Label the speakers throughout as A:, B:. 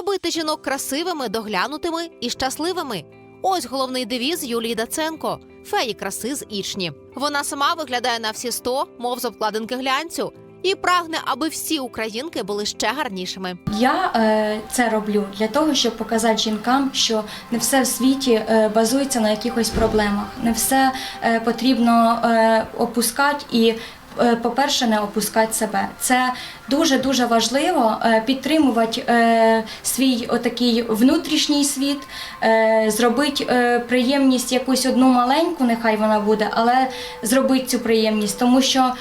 A: робити жінок красивими, доглянутими і щасливими. Ось головний девіз Юлії Даценко феї краси з Ічні. Вона сама виглядає на всі сто, мов з обкладинки глянцю, і прагне, аби всі українки були ще гарнішими.
B: Я е, це роблю для того, щоб показати жінкам, що не все в світі е, базується на якихось проблемах, не все е, потрібно е, опускати і. Е, По-перше, не опускати себе. Це дуже дуже важливо е, підтримувати е, свій отакий внутрішній світ, зробити приємність якусь одну маленьку, нехай вона буде, але зробити цю приємність, тому що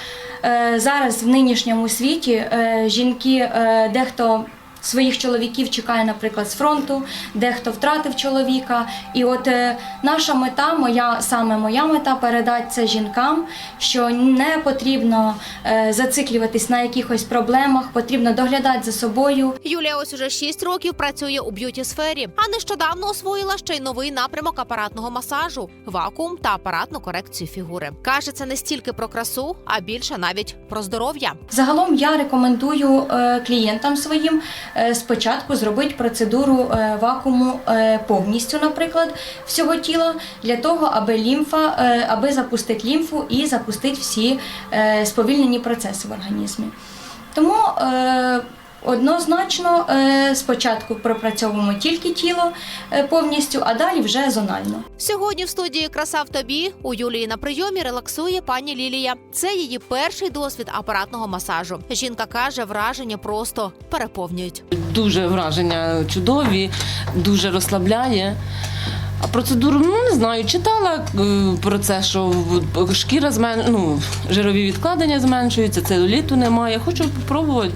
B: зараз в нинішньому світі жінки дехто. Своїх чоловіків чекає, наприклад, з фронту, дехто втратив чоловіка. І от е, наша мета, моя саме моя мета передати це жінкам, що не потрібно е, зациклюватись на якихось проблемах, потрібно доглядати за собою,
A: Юлія ось уже 6 років працює у б'юті сфері, а нещодавно освоїла ще й новий напрямок апаратного масажу, вакуум та апаратну корекцію фігури. каже, це не стільки про красу, а більше навіть про здоров'я.
B: Загалом я рекомендую е, клієнтам своїм спочатку зробити процедуру е, вакууму е, повністю, наприклад, всього тіла, для того, аби лімфа, е, аби запустити лімфу і запустити всі е, сповільнені процеси в організмі. Тому е, однозначно е, спочатку пропрацьовуємо тільки тіло е, повністю, а далі вже зонально.
A: Сьогодні в студії Краса в тобі у Юлії на прийомі релаксує пані Лілія. Це її перший досвід апаратного масажу. Жінка каже, враження просто переповнюють.
C: Дуже враження чудові, дуже розслабляє. А процедуру, ну не знаю, читала е, про це, що шкіра змен... ну, жирові відкладення зменшуються, целуліту немає. Хочу спробувати.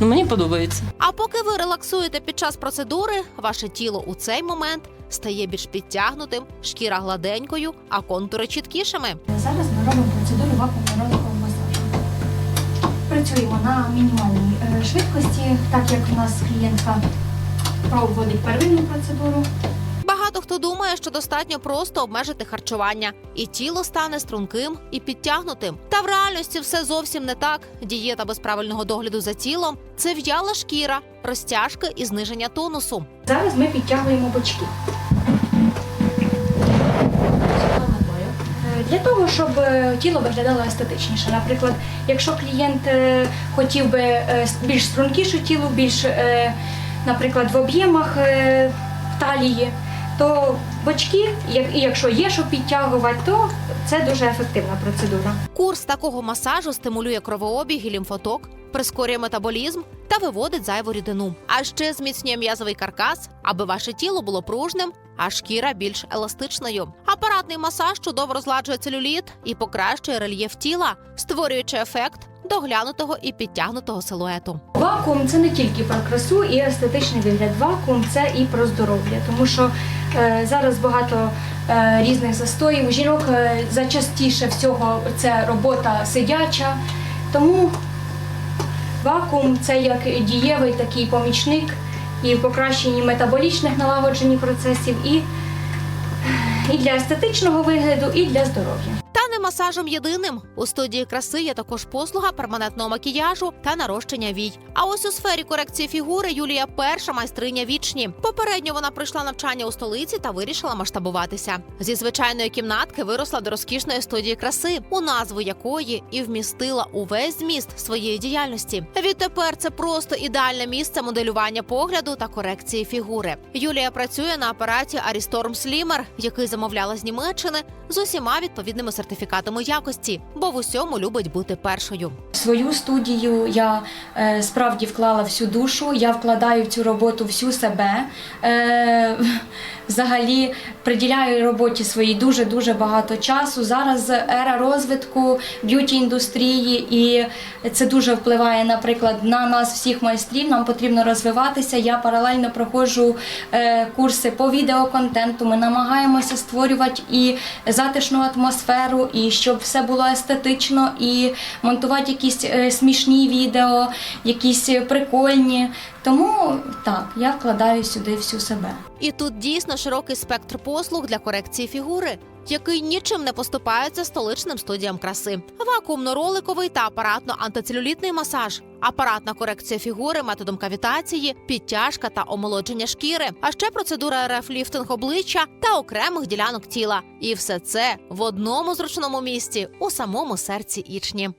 C: Ну, мені подобається.
A: А поки ви релаксуєте під час процедури, ваше тіло у цей момент стає більш підтягнутим, шкіра гладенькою, а контури чіткішими.
B: Зараз ми робимо процедуру вакуумно-роликового масажу. Працюємо на мінімальній е, швидкості, так як у нас клієнтка проводить первинну процедуру.
A: Багато хто думає, що достатньо просто обмежити харчування, і тіло стане струнким і підтягнутим. Та в реальності все зовсім не так. Дієта без правильного догляду за тілом це в'яла шкіра, розтяжки і зниження тонусу.
B: Зараз ми підтягуємо бочки. Е, Для того, щоб е, тіло виглядало естетичніше. Наприклад, якщо клієнт е, хотів би більш стрункіше тіло, більш, наприклад, в об'ємах е, талії, то бочки, як- і якщо є що підтягувати, то це дуже ефективна процедура.
A: Курс такого масажу стимулює кровообіг і лімфоток, прискорює метаболізм та виводить зайву рідину. А ще зміцнює м'язовий каркас, аби ваше тіло було пружним, а шкіра більш еластичною. Апаратний масаж чудово розладжує целюліт і покращує рельєф тіла, створюючи ефект доглянутого і підтягнутого силуету.
B: Вакуум це не тільки про красу і естетичний вигляд. Вакуум це і про здоров'я, тому що зараз багато е, різних застоїв. У жінок е, зачастіше всього це робота сидяча. Тому вакуум це як дієвий такий помічник і в покращенні метаболічних налагодженні процесів, і, і для естетичного вигляду, і для здоров'я.
A: Масажем єдиним. У студії краси є також послуга перманентного макіяжу та нарощення вій. А ось у сфері корекції фігури Юлія перша майстриня вічні. Попередньо вона пройшла навчання у столиці та вирішила масштабуватися. Зі звичайної кімнатки виросла до розкішної студії краси, у назву якої і вмістила увесь зміст своєї діяльності. Відтепер це просто ідеальне місце моделювання погляду та корекції фігури. Юлія працює на апараті Aristorm Slimmer, який замовляла з Німеччини з усіма відповідними сертифікатами якості, бо в усьому любить бути першою.
B: Свою студію я е, справді вклала всю душу, я вкладаю в цю роботу всю себе. Е, взагалі приділяю роботі своїй дуже-дуже багато часу. Зараз ера розвитку б'юті індустрії, і це дуже впливає, наприклад, на нас, всіх майстрів. Нам потрібно розвиватися. Я паралельно проходжу е, курси по відеоконтенту. Ми намагаємося створювати і затишну атмосферу, і щоб все було естетично, і монтувати якісь е, смішні відео, якісь прикольні. Тому так, я вкладаю сюди всю себе.
A: І тут дійсно широкий спектр послуг для корекції фігури, який нічим не поступається столичним студіям краси. Вакуумно-роликовий та апаратно-антицелюлітний масаж, апаратна корекція фігури методом кавітації, підтяжка та омолодження шкіри, а ще процедура РФ-ліфтинг обличчя та окремих ділянок тіла. І все це в одному зручному місці у самому серці Ічні.